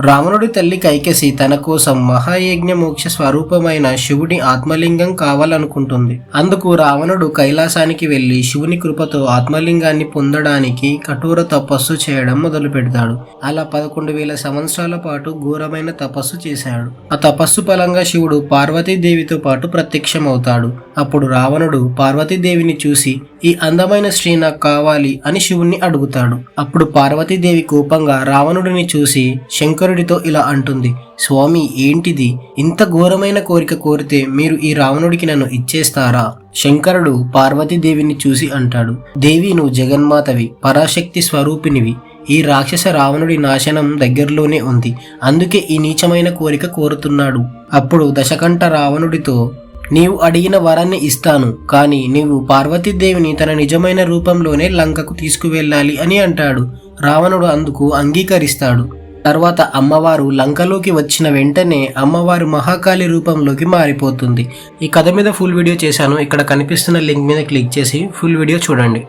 రావణుడి తల్లి కైకసి తన కోసం మహాయజ్ఞ మోక్ష స్వరూపమైన శివుడి ఆత్మలింగం కావాలనుకుంటుంది. అందుకు రావణుడు కైలాసానికి వెళ్ళి శివుని కృపతో ఆత్మలింగాన్ని పొందడానికి కఠోర తపస్సు చేయడం మొదలు పెడతాడు అలా పదకొండు వేల సంవత్సరాల పాటు ఘోరమైన తపస్సు చేశాడు. ఆ తపస్సు ఫలంగా శివుడు పార్వతీదేవితో పాటు ప్రత్యక్షమవుతాడు. అప్పుడు రావణుడు పార్వతీదేవిని చూసి ఈ అందమైన స్త్రీ నాకు కావాలి అని శివుణ్ణి అడుగుతాడు. అప్పుడు పార్వతీదేవి కోపంగా రావణుడిని చూసి శంకరుడితో ఇలా అంటుంది స్వామి ఏంటిది? ఇంత ఘోరమైన కోరిక కోరితే మీరు ఈ రావణుడికి నన్ను ఇచ్చేస్తారా? శంకరుడు పార్వతీదేవిని చూసి అంటాడు దేవి నువ్వు జగన్మాతవి పరాశక్తి స్వరూపినివి. ఈ రాక్షస రావణుడి నాశనం దగ్గరలోనే ఉంది. అందుకే ఈ నీచమైన కోరిక కోరుతున్నాడు. అప్పుడు దశకంఠ రావణుడితో నీవు అడిగిన వరాన్ని ఇస్తాను కానీ నీవు పార్వతీదేవిని తన నిజమైన రూపంలోనే లంకకు తీసుకువెళ్ళాలి అని అంటాడు. రావణుడు అందుకు అంగీకరిస్తాడు. తర్వాత అమ్మవారు లంకలోకి వచ్చిన వెంటనే అమ్మవారు మహాకాళి రూపంలోకి మారిపోతుంది. ఈ కథ మీద ఫుల్ వీడియో చేశాను. ఇక్కడ కనిపిస్తున్న లింక్ మీద క్లిక్ చేసి ఫుల్ వీడియో చూడండి.